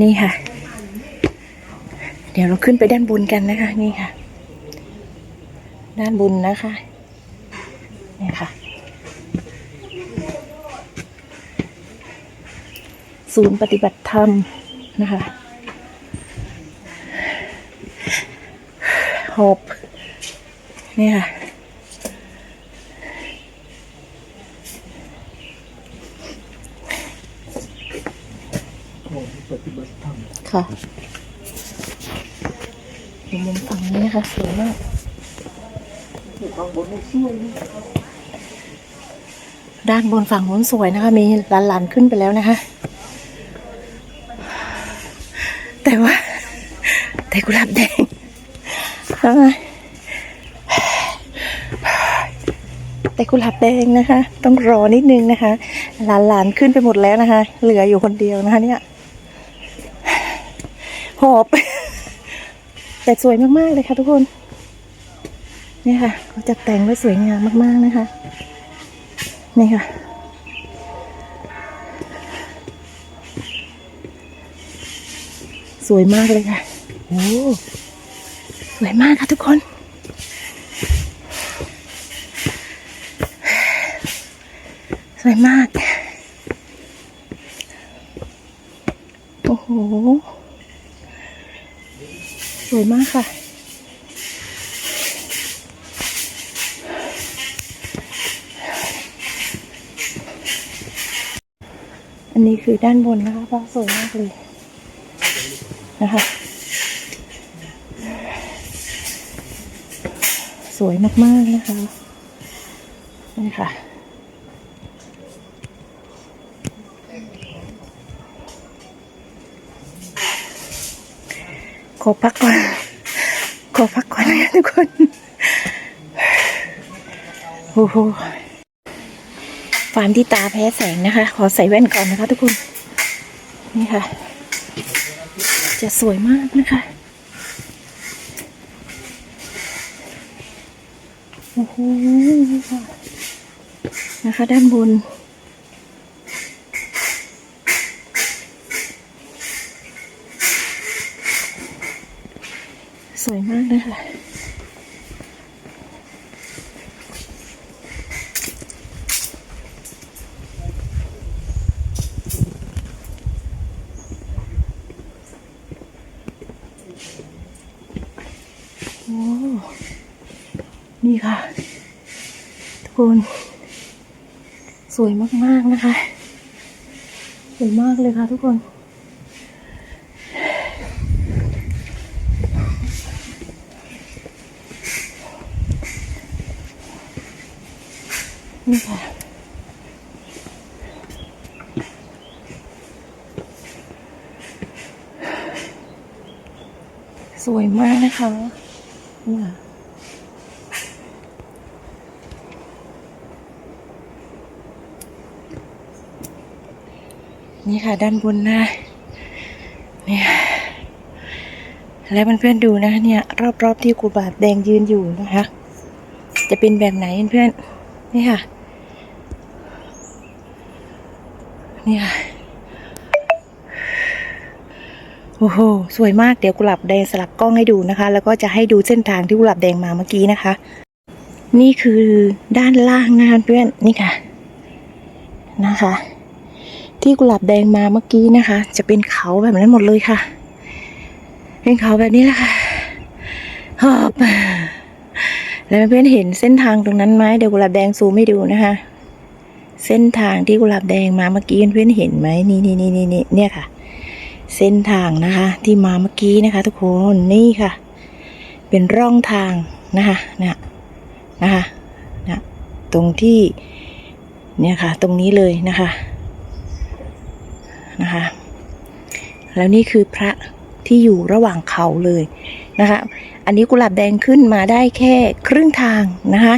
นี่ค่ะ เดี๋ยวเราขึ้นไปด้านบนกันนะคะ นี่ค่ะ ด้านบนนะคะนี่ค่ะ ศูนย์ปฏิบัติธรรมนะคะหอบนี่ค่ะ ค่ะดูมุมฝั่งนี้นะคะสวยมากด้านบนฝั่งนู้นสวยนะคะ มีหลานๆขึ้นไปแล้วนะคะ แต่ว่า แต่กุหลาบแดงแต่กุหลาบแดงนะคะ ต้องรอนิดนึงนะคะ หลานๆขึ้นไปหมดแล้วนะคะ เหลืออยู่คนเดียวนะคะเนี่ย หอบ แต่สวยมากๆเลยค่ะทุกคนนี่ค่ะเขาจัดแต่งไว้สวยงามมาก ๆนะคะ นี่ค่ะ สวยมากเลยค่ะโอ้สวยมากค่ะทุกคน สวยมาก โอ้โห วยมากค่ะ อันนี้คือด้านบนนะคะฟ้าสวยมากเลยนะคะ สวยมากๆนะคะนี่ค่ะ ขอพักก่อนขอพักก่อนนะทุกคนโอ้โหฟาร์มที่ตาแพ้แสงนะคะ ขอใส่แว่นก่อนนะคะทุกคน นี่ค่ะ จะสวยมากนะคะโอ้โหนะคะด้านบน สวยมากเลยค่ะ โอ้ นี่ค่ะ ทุกคน สวยมากๆนะคะ สวยมากเลยค่ะทุกคน นี่ค่ะสวยมากนะคะนี่ค่ นี่ค่ะด้านบนนะเนี่ยแล้วเพื่อนๆดูนะเนี่ยรอบๆที่กูบาบแดงยืนอยู่นะคะ จะเป็นแบบไหนเพื่อนๆนี่ค่ะนี่ค่ะโอ้โหสวยมากเดี๋ยวกุหลาบแดงสลับกล้องให้ดูนะคะ แล้วก็จะให้ดูเส้นทางที่กุหลาบแดงมาเมื่อกี้นะคะ นี่คือด้านล่างนะคะเพื่อนนี่ค่ะนะคะ ที่กุหลาบแดงมาเมื่อกี้นะคะ จะเป็นเขาแบบนั้นหมดเลยค่ะ เป็นเขาแบบนี้แหละค่ะหอบแล้วเพื่อนเห็นเส้นทางตรงนั้นไหมเดี๋ยวกุหลาบแดงซูมให้ดูนะคะ เส้นทางที่กุหลาบแดงมาเมื่อกี้เพื่อนเห็นไหมนี่นี่นี่นี่นี่เนี่ยค่ะ เส้นทางนะคะ ที่มาเมื่อกี้นะคะ ทุกคนนี่ค่ะ เป็นร่องทางนะคะนี่ยนะคะนะตรงที่เนี่ยค่ะ ตรงนี้เลยนะคะ นะคะ แล้วนี่คือพระที่อยู่ระหว่างเขาเลยนะคะ อันนี้กุหลาบแดงขึ้นมาได้แค่ครึ่งทางนะคะ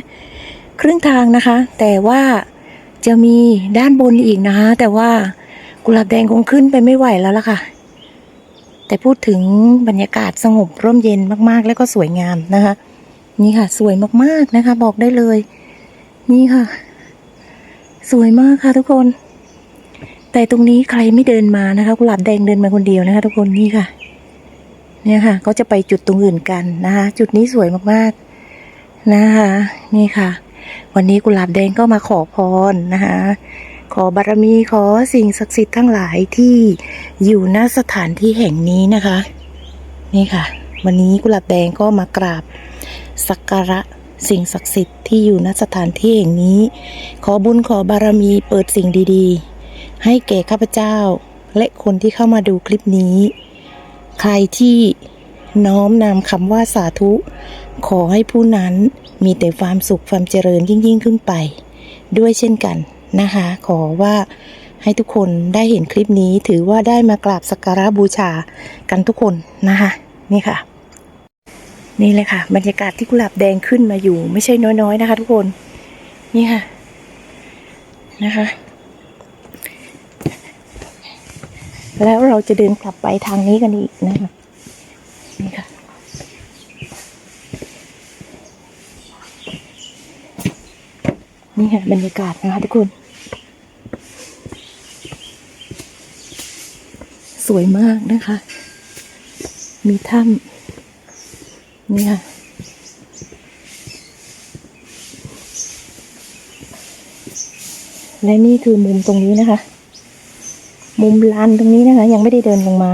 ครึ่งทางนะคะ แต่ว่าจะมีด้านบนอีกนะคะ แต่ว่ากุหลาบแดงคงขึ้นไปไม่ไหวแล้วล่ะค่ะ แต่พูดถึงบรรยากาศสงบร่มเย็นมากๆ แล้วก็สวยงามนะคะ นี่ค่ะ สวยมากๆนะคะ บอกได้เลย นี่ค่ะ สวยมากค่ะทุกคน แต่ตรงนี้ใครไม่เดินมานะคะกุหลาบแดงเดินมาคนเดียวนะคะ ทุกคนนี่ค่ะ เนี่ยค่ะก็จะไปจุดตรงอื่นกันนะคะ จุดนี้สวยมากๆนะคะ นี่ค่ะ วันนี้กุหลาบแดงก็มาขอพรนะคะ ขอบารมีขอสิ่งศักดิ์สิทธิ์ทั้งหลายที่อยู่ณสถานที่แห่งนี้นะคะ นี่ค่ะ วันนี้กุหลาบแดงก็มากราบสักการะสิ่งศักดิ์สิทธิ์ที่อยู่ณสถานที่แห่งนี้ ขอบุญขอบารมีเปิดสิ่งดี ๆ ให้แก่ข้าพเจ้า และคนที่เข้ามาดูคลิปนี้ ใครที่น้อมนำคำว่าสาธุ ขอให้ผู้นั้นมีแต่ความสุขความเจริญยิ่งยิ่งขึ้นไป ด้วยเช่นกันนะคะ ขอว่าให้ทุกคนได้เห็นคลิปนี้ถือว่าได้มากราบสักการะบูชากันทุกคนนะคะ นี่ค่ะ นี่เลยค่ะ บรรยากาศที่กุหลาบแดงขึ้นมาอยู่ ไม่ใช่น้อยๆนะคะ ทุกคน นี่ค่ะนะคะ แล้วเราจะเดินกลับไปทางนี้กันอีกนะคะนี่ค่ะนี่ค่ะบรรยากาศนะคะทุกคน สวยมากนะคะ มีถ้ำนี่ค่ะและนี่คือมุมตรงนี้นะคะ มุมลานตรงนี้นะคะ ยังไม่ได้เดินลงมา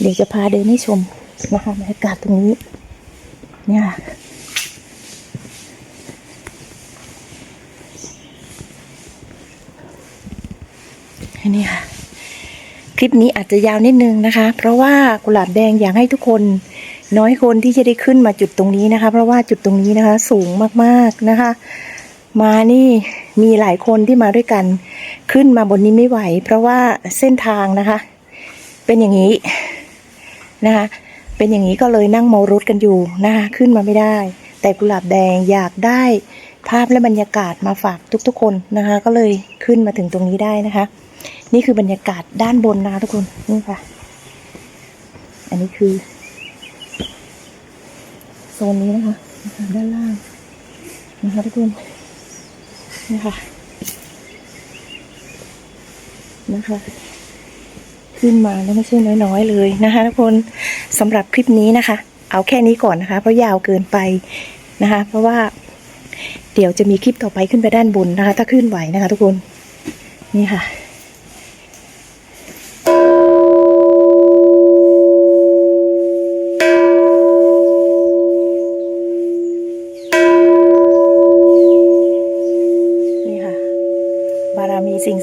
เดี๋ยวจะพาเดินให้ชมนะคะบรรยากาศตรงนี้ เนี่ยค่นี่ค่ะ คลิปนี้อาจจะยาวนิดนึงนะคะ เพราะว่ากุหลาบแดงอยากให้ทุกคนน้อยคนที่จะได้ขึ้นมาจุดตรงนี้นะคะ เพราะว่าจุดตรงนี้นะคะ สูงมากๆนะคะ มานี่มีหลายคนที่มาด้วยกัน ขึ้นมาบนนี้ไม่ไหว เพราะว่าเส้นทางนะคะ เป็นอย่างนี้นะคะเป็นอย่างนี้ก็เลยนั่งเมารถกันอยู่นะคะขึ้นมาไม่ได้ แต่กุหลาบแดงอยากได้ภาพและบรรยากาศมาฝากทุก ๆ คนนะคะ ก็เลยขึ้นมาถึงตรงนี้ได้นะคะ นี่คือบรรยากาศด้านบนนะคะทุกคนนี่ค่ะ อันนี้คือโซนนี้นะคะนะคะด้านล่างนะคะทุกคน นะค่ะนะคะ ขึ้นมาแล้วไม่ใช่น้อยๆเลยนะคะทุกคนสำหรับคลิปนี้นะคะ เอาแค่นี้ก่อนนะคะ เพราะยาวเกินไปนะคะ เพราะว่าเดี๋ยวจะมีคลิปต่อไปขึ้นไปด้านบนนะคะ ถ้าขึ้นไหวนะคะ ทุกคนนี่ค่ะ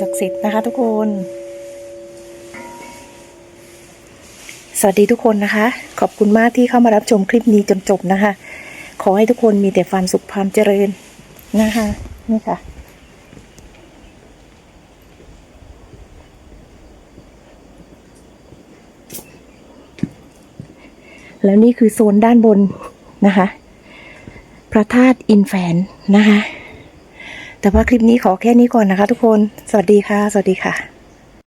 ศักดิ์สิทธิ์นะคะทุกคน สวัสดีทุกคนนะคะ ขอบคุณมากที่เข้ามารับชมคลิปนี้จนจบนะคะ ขอให้ทุกคนมีแต่ความสุขความเจริญนะคะนี่ค่ะแล้วนี่คือโซนด้านบนนะคะ พระธาตุอินแฝนนะคะ แต่ว่าคลิปนี้ขอแค่นี้ก่อนนะคะทุกคน สวัสดีค่ะ สวัสดีค่ะ